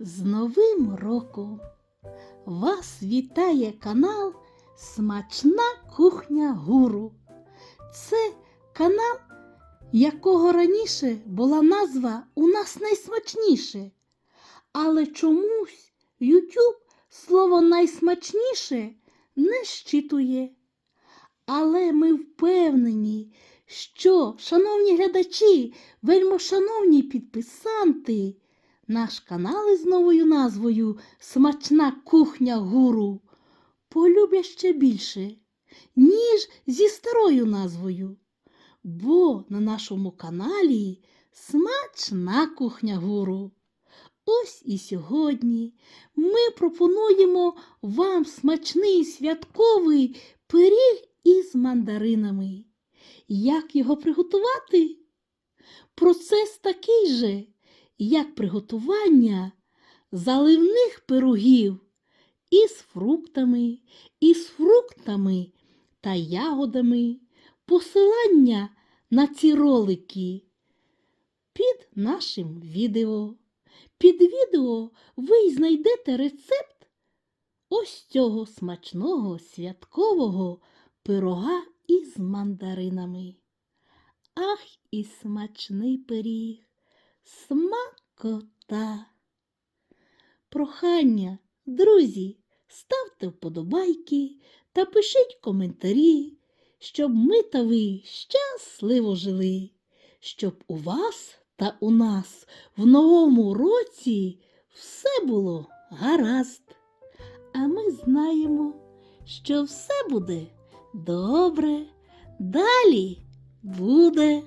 З Новим роком! Вас вітає канал Смачна кухня гуру. Це канал, якого раніше була назва у нас найсмачніше. Але чомусь YouTube слово найсмачніше не щитує. Але ми впевнені, що, шановні глядачі, вельмо шановні підписанти, наш канал із новою назвою Смачна кухня гуру полюблять ще більше, ніж зі старою назвою. Бо на нашому каналі Смачна кухня гуру. Ось і сьогодні ми пропонуємо вам смачний святковий пиріг із мандаринами. Як його приготувати? Процес такий же, як приготування заливних пирогів із фруктами, із фруктами та ягодами. Посилання на ці ролики під нашим відео. Під відео ви й знайдете рецепт ось цього смачного святкового пирога із мандаринами. Ах, і смачний пиріг, смакота. Прохання, друзі, ставте вподобайки та пишіть коментарі, щоб ми та ви щасливо жили, щоб у вас та у нас в новому році все було гаразд. А ми знаємо, що все буде добре, далі буде.